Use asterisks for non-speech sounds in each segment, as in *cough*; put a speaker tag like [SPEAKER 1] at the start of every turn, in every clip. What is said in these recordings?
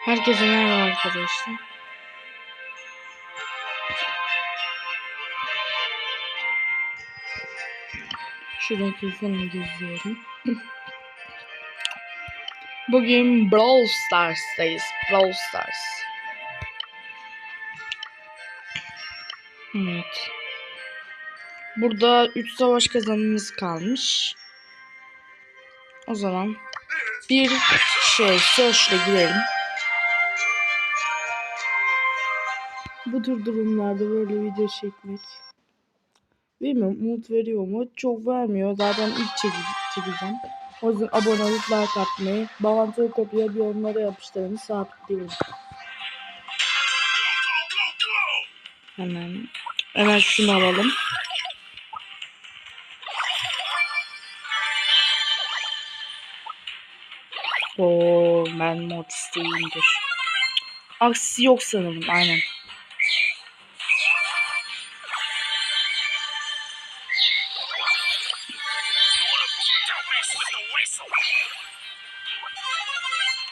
[SPEAKER 1] Herkese merhaba arkadaşlar. Şuradan telefonumu gizliyorum. *clears throat* Bugün Brawl Stars'tayız. Brawl Stars. Evet. Burada 3 savaş kazanımız kalmış. O zaman bir şey search'le girelim. Bu tür durumlarda böyle video çekmek bilmiyorum umut veriyor mu? Çok vermiyor. Zaten ilk çekeceğim. O yüzden abone olup like atmayı, bağlantılı kopya bir onlara yapıştırın. Sabitleyin. Hemen hemen şunu alalım. Oo, ben Mortis'teyimdir. Aksi yok sanırım, aynen.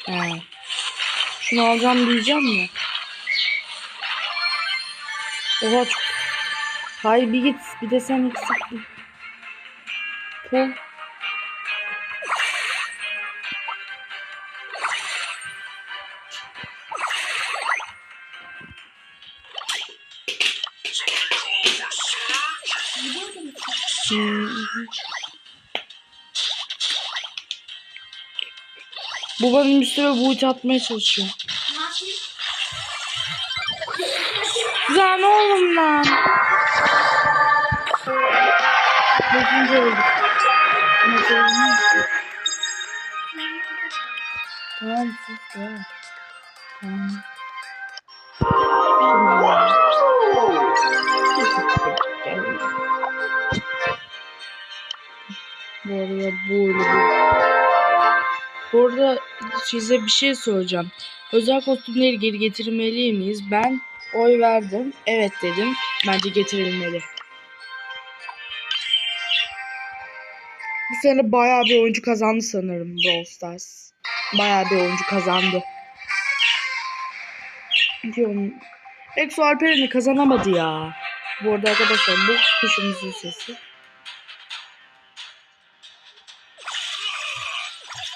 [SPEAKER 1] He. Şunu alacağım diyeceğim mi? Oha çok... Hayır bir git. Bir de sen eksiktin. Pol. Hmm. Bu benim üstüme boot atmaya çalışıyor. Lan oğlum lan. Beşinci olduk. Tamam sus tamam. Tamam. Bu arada böyle bir... Bu arada size bir şey soracağım. Özel kostümleri geri getirmeli miyiz? Ben oy verdim. Evet dedim. Bence getirilmeli. Bu sene bayağı bir oyuncu kazandı sanırım Brawl Stars. Bayağı bir oyuncu kazandı. Diyorum. Exo Alperen'i kazanamadı ya. Bu arada arkadaşlar bu kuşumuzun sesi.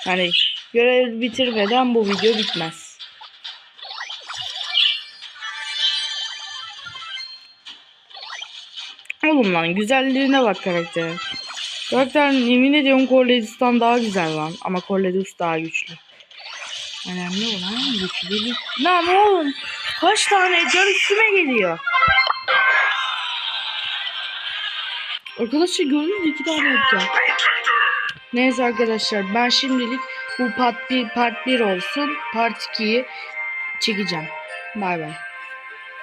[SPEAKER 1] Hani görev bitirmeden bu video bitmez. Oğlum lan güzelliğine bak karakterin. Karakterin yemin ediyorum Corledis'tan daha güzel lan. Ama Corledis daha güçlü. Önemli olan güçlülük. Lan oğlum kaç tane can üstüme geliyor. Arkadaşlar gördünüz iki tane yapacağım. Neyse arkadaşlar ben şimdilik bu part 1, part 1 olsun. Part 2'yi çekeceğim. Bay bay.